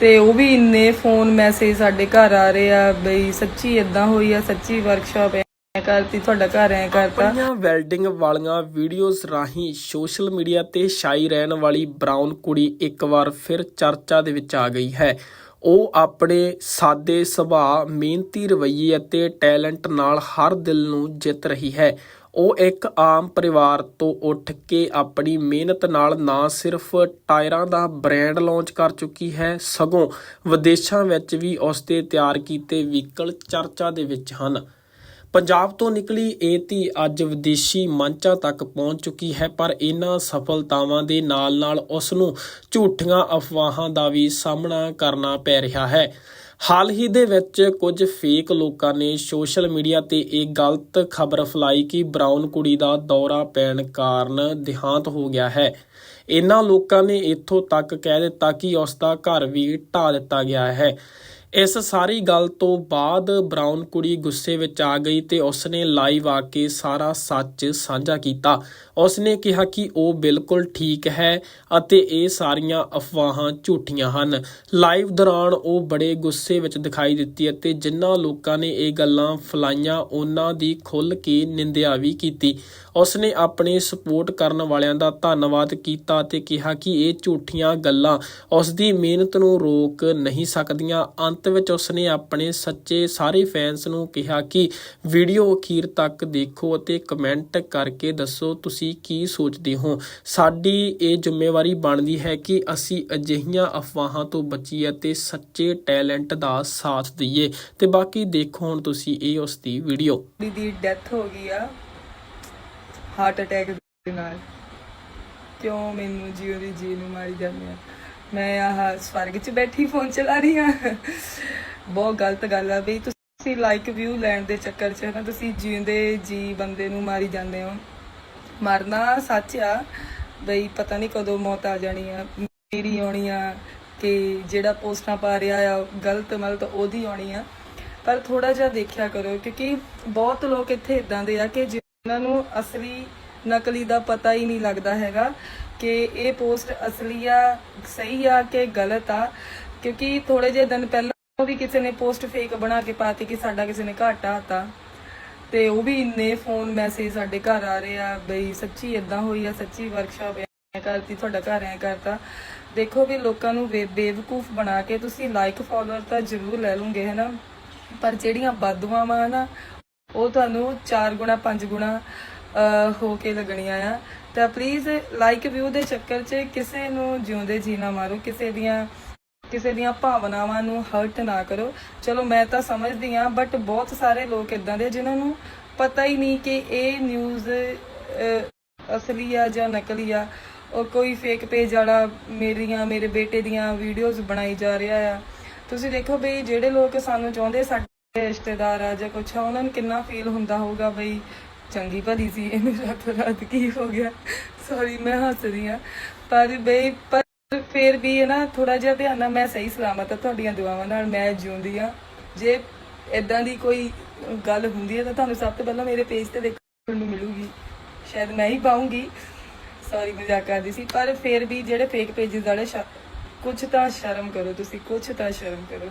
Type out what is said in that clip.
ਤੇ ਉਹ ਵੀ ਇੰਨੇ ਫੋਨ ਮੈਸੇਜ ਸਾਡੇ ਘਰ ਆ ਰਹੇ ਆ ਬਈ ਸੱਚੀ ਇਦਾਂ ਹੋਈ ਆ, ਸੱਚੀ ਵਰਕਸ਼ਾਪ ਐ ਕਰਤੀ, ਤੁਹਾਡਾ ਘਰ ਐ ਕਰਤਾ। ਆਪਣੀਆਂ ਵੈਲਡਿੰਗ ਵਾਲੀਆਂ ਵੀਡੀਓਜ਼ ਰਾਹੀਂ ਸੋਸ਼ਲ ਮੀਡੀਆ ਤੇ ਛਾਈ ਰਹਿਣ ਵਾਲੀ ਬ੍ਰਾਊਨ ਕੁੜੀ ਇੱਕ ਵਾਰ ਫਿਰ ਚਰਚਾ ਦੇ ਵਿੱਚ ਆ ਗਈ ਹੈ। ਉਹ ਆਪਣੇ ਸਾਦੇ ਸੁਭਾਅ, ਮਿਹਨਤੀ ਰਵੱਈਏ ਅਤੇ ਟੈਲੈਂਟ ਨਾਲ ਹਰ ਦਿਲ ਨੂੰ ਜਿੱਤ ਰਹੀ ਹੈ। ਉਹ ਇੱਕ ਆਮ ਪਰਿਵਾਰ ਤੋਂ ਉੱਠ ਕੇ ਆਪਣੀ ਮਿਹਨਤ ਨਾਲ ਨਾ ਸਿਰਫ ਟਾਇਰਾਂ ਦਾ ਬ੍ਰਾਂਡ ਲਾਂਚ ਕਰ ਚੁੱਕੀ ਹੈ, ਸਗੋਂ ਵਿਦੇਸ਼ਾਂ ਵਿੱਚ ਵੀ ਉਸ ਦੇ ਤਿਆਰ ਕੀਤੇ ਵਹੀਕਲ ਚਰਚਾ ਦੇ ਵਿੱਚ ਹਨ। ਪੰਜਾਬ ਤੋਂ ਨਿਕਲੀ ਇਹ ਧੀ ਅੱਜ ਵਿਦੇਸ਼ੀ ਮੰਚਾਂ ਤੱਕ ਪਹੁੰਚ ਚੁੱਕੀ ਹੈ, ਪਰ ਇਹਨਾਂ ਸਫਲਤਾਵਾਂ ਦੇ ਨਾਲ-ਨਾਲ ਉਸ ਨੂੰ ਝੂਠੀਆਂ ਅਫਵਾਹਾਂ ਦਾ ਵੀ ਸਾਹਮਣਾ ਕਰਨਾ ਪੈ ਰਿਹਾ ਹੈ। ਹਾਲ ਹੀ ਦੇ ਵਿੱਚ ਕੁਝ ਫੇਕ ਲੋਕਾਂ ਨੇ ਸੋਸ਼ਲ ਮੀਡੀਆ ਤੇ ਇਹ ਗਲਤ ਖਬਰ ਫੈਲਾਈ ਕਿ ਬ੍ਰਾਊਨ ਕੁੜੀ ਦਾ ਦੌਰਾ ਪੈਣ ਕਾਰਨ ਦੇਹਾਂਤ ਹੋ ਗਿਆ ਹੈ। ਇਹਨਾਂ ਲੋਕਾਂ ਨੇ ਇੱਥੋਂ ਤੱਕ ਕਹਿ ਦਿੱਤਾ ਕਿ ਉਸ ਦਾ ਘਰ ਵੀ ਢਾ ਦਿੱਤਾ ਗਿਆ ਹੈ। ਇਸ ਸਾਰੀ ਗੱਲ ਤੋਂ ਬਾਅਦ ਬ੍ਰਾਊਨ ਕੁੜੀ ਗੁੱਸੇ ਵਿੱਚ ਆ ਗਈ ਤੇ ਉਸਨੇ ਲਾਈਵ ਆ ਕੇ ਸਾਰਾ ਸੱਚ ਸਾਂਝਾ ਕੀਤਾ। ਉਸਨੇ ਕਿਹਾ ਕਿ ਉਹ ਬਿਲਕੁਲ ਠੀਕ ਹੈ ਅਤੇ ਇਹ ਸਾਰੀਆਂ ਅਫਵਾਹਾਂ ਝੂਠੀਆਂ ਹਨ। ਲਾਈਵ ਦੌਰਾਨ ਉਹ ਬੜੇ ਗੁੱਸੇ ਵਿੱਚ ਦਿਖਾਈ ਦਿੱਤੀ ਅਤੇ ਜਿਨ੍ਹਾਂ ਲੋਕਾਂ ਨੇ ਇਹ ਗੱਲਾਂ ਫਲਾਈਆਂ, ਉਹਨਾਂ ਦੀ ਖੁੱਲ ਕੇ ਨਿੰਦਿਆ ਵੀ ਕੀਤੀ। ਉਸਨੇ ਆਪਣੇ ਸਪੋਰਟ ਕਰਨ ਵਾਲਿਆਂ ਦਾ ਧੰਨਵਾਦ ਕੀਤਾ ਅਤੇ ਕਿਹਾ ਕਿ ਇਹ ਝੂਠੀਆਂ ਗੱਲਾਂ ਉਸ ਦੀ ਮਿਹਨਤ ਨੂੰ ਰੋਕ ਨਹੀਂ ਸਕਦੀਆਂ। ਅੰਤ ਵਿੱਚ ਉਸਨੇ ਆਪਣੇ ਸੱਚੇ ਸਾਰੇ ਫੈਨਸ ਨੂੰ ਕਿਹਾ ਕਿ ਵੀਡੀਓ ਅਖੀਰ ਤੱਕ ਦੇਖੋ ਅਤੇ ਕਮੈਂਟ ਕਰਕੇ ਦੱਸੋ ਤੁਸੀਂ ਕੀ ਸੋਚਦੇ ਹੋ। ਸਾਡੀ ਇਹ ਜ਼ਿੰਮੇਵਾਰੀ ਬਣਦੀ ਹੈ ਕਿ ਅਸੀਂ ਅਜਿਹੀਆਂ ਅਫਵਾਹਾਂ ਤੋਂ ਬਚੀਏ ਅਤੇ ਸੱਚੇ ਟੈਲੈਂਟ ਦਾ ਸਾਥ ਦਈਏ। ਤੇ ਬਾਕੀ ਦੇਖੋ ਹੁਣ ਤੁਸੀਂ ਇਹ ਉਸ ਦੀ ਵੀਡੀਓ ਦੀ ਡੈਥ ਹੋ ਗਈ ਆ। ਹਾਰਟ ਅਟੈਕ ਦੇ ਨਾਲ। ਕਿਉਂ ਮੈਨੂੰ ਜੀਓ ਦੀ ਜੀ ਨੂੰ ਮਾਰੀ ਜਾਂਦੇ ਆ? ਮੈਂ ਆਹ ਸਵਰਗ 'ਚ ਬੈਠੀ ਫੋਨ ਚਲਾ ਰਹੀ ਹਾਂ। ਬਹੁਤ ਗਲਤ ਗੱਲ ਆ ਬਈ ਤੁਸੀਂ ਲਾਈਕ ਵਿਊ ਲੈਣ ਦੇ ਚੱਕਰ 'ਚ ਨਾ ਤੁਸੀਂ ਜਿਉਂਦੇ ਜੀ ਬੰਦੇ ਨੂੰ ਮਾਰੀ ਜਾਂਦੇ ਹੋ। ਮਰਨਾ ਸੱਚ ਆ, ਬਈ ਪਤਾ ਨਹੀਂ ਕਦੋਂ ਮੌਤ ਆ ਜਾਣੀ ਆ। ਮੇਰੀ ਆਉਣੀ ਆ ਕਿ ਜਿਹੜਾ ਪੋਸਟਾਂ ਪਾ ਰਿਹਾ ਆ, ਗਲਤ ਮਲਤ ਉਹਦੀ ਆਉਣੀ ਆ। ਪਰ ਥੋੜਾ ਜਿਹਾ ਦੇਖਿਆ ਕਰੋ, ਕਿਉਂਕਿ ਬਹੁਤ ਲੋਕ ਇੱਥੇ ਇਦਾਂ ਦੇ ਆ ਕਿ ਜਿਨ੍ਹਾਂ ਨੂੰ ਅਸਲੀ ਨਕਲੀ ਦਾ ਪਤਾ ਹੀ ਨਹੀਂ ਲੱਗਦਾ ਹੈਗਾ। ਕਿ ਇਹ ਪੋਸਟ ਅਸਲੀ ਆ, ਸਹੀ ਆ ਕਿ ਗਲਤ ਆ? ਕਿਉਂਕਿ ਥੋੜੇ ਜਿਹੇ ਦਿਨ ਪਹਿਲਾਂ ਵੀ ਕਿਸੇ ਨੇ ਪੋਸਟ ਫੇਕ ਬਣਾ ਕੇ ਪਾਤੀ ਕਿ ਸਾਡਾ ਕਿਸੇ ਨੇ ਘਾਟਾ ਹਤਾ ਤੇ ਉਹ ਵੀ ਇੰਨੇ ਫੋਨ ਮੈਸੇਜ ਸਾਡੇ ਘਰ ਆ ਰਹੇ ਆ, ਬਈ ਸੱਚੀ ਇਦਾਂ ਹੋਈ ਆ, ਸੱਚੀ ਵਰਕਸ਼ਾਪ ਐ ਕਰਤੀ, ਤੁਹਾਡਾ ਘਰ ਐ ਕਰਤਾ। ਦੇਖੋ ਵੀ ਲੋਕਾਂ ਨੂੰ ਬੇਵਕੂਫ ਬਣਾ ਕੇ ਤੁਸੀਂ ਲਾਈਕ ਫਾਲੋਅਰ ਤਾਂ ਜ਼ਰੂਰ ਲੈ ਲਓਗੇ, ਹਨਾ? ਪਰ ਜਿਹੜੀਆਂ ਬਦਦੁਆਵਾਂ ਆ ਨਾ, ਉਹ ਤੁਹਾਨੂੰ 4 ਗੁਣਾ 5 ਗੁਣਾ ਹੋ ਕੇ ਲੱਗਣੀਆਂ ਆ। ਤਾਂ ਪਲੀਜ਼ ਲਾਈਕ ਵਿਊ ਦੇ ਚੱਕਰ 'ਚ ਕਿਸੇ ਨੂੰ ਜਿਉਂਦੇ ਜੀ ਨਾ ਮਾਰੋ, ਕਿਸੇ ਦੀਆਂ ਕਿਸੇ ਦੀਆਂ ਭਾਵਨਾਵਾਂ ਨੂੰ ਹਰਟ ਨਾ ਕਰੋ। ਚਲੋ ਮੈਂ ਤਾਂ ਸਮਝਦੀ ਆ ਬਟ ਬਹੁਤ ਸਾਰੇ ਲੋਕ ਇਦਾਂ ਦੇ, ਜਿਨ੍ਹਾਂ ਨੂੰ ਪਤਾ ਹੀ ਨਹੀਂ ਕਿ ਇਹ ਨਿਊਜ਼ ਅਸਲੀ ਆ ਜਾਂ ਨਕਲੀ ਆ। ਉਹ ਕੋਈ ਫੇਕ ਪੇਜ ਵਾਲਾ ਮੇਰੀਆਂ, ਮੇਰੇ ਬੇਟੇ ਦੀਆਂ ਵੀਡੀਓਜ਼ ਬਣਾਈ ਜਾ ਰਿਹਾ ਆ। ਤੁਸੀਂ ਦੇਖੋ ਬਈ ਜਿਹੜੇ ਲੋਕ ਸਾਨੂੰ ਚਾਹੁੰਦੇ ਸਾਡੇ ਰਿਸ਼ਤੇਦਾਰ ਆ ਜਾਂ ਕੁਛ ਆ, ਉਹਨਾਂ ਨੂੰ ਕਿੰਨਾ ਫੀਲ ਹੁੰਦਾ ਹੋਊਗਾ ਬਈ ਚੰਗੀ ਭਲੀ ਸੀ, ਇਹਨੂੰ ਰਾਤ ਰਾਤ ਕੀ ਹੋ ਗਿਆ? ਸੌਰੀ ਮੈਂ ਹੱਸ ਆ ਪਰ ਬਈ, ਪਰ ਫੇਰ ਵੀ ਹੈ ਨਾ ਥੋੜਾ ਜਿਹਾ ਧਿਆਨ ਨਾਲ ਮੈਂ ਸਹੀ ਸਲਾਮਤ ਆ ਤੁਹਾਡੀਆਂ ਦੁਆਵਾਂ ਨਾਲ, ਮੈਂ ਜਿਉਂਦੀ ਆ ਜੇ ਇਦਾਂ ਦੀ ਕੋਈ ਗੱਲ ਹੁੰਦੀ ਹੈ ਤਾਂ ਤੁਹਾਨੂੰ ਸਭ ਤੋਂ ਪਹਿਲਾਂ ਮੇਰੇ ਪੇਜ ਤੇ ਦੇਖਣ ਨੂੰ ਮਿਲੂਗੀ। ਸ਼ਾਇਦ ਮੈਂ ਹੀ ਪਾਉਂਗੀ। ਸੌਰੀ ਮਜ਼ਾਕ ਕਰਦੀ ਸੀ। ਪਰ ਫਿਰ ਵੀ ਜਿਹੜੇ ਫੇਕ ਪੇजेस ਵਾਲੇ ਕੁਝ ਤਾਂ ਸ਼ਰਮ ਕਰੋ ਤੁਸੀਂ ਕੁਝ ਤਾਂ ਸ਼ਰਮ ਕਰੋ।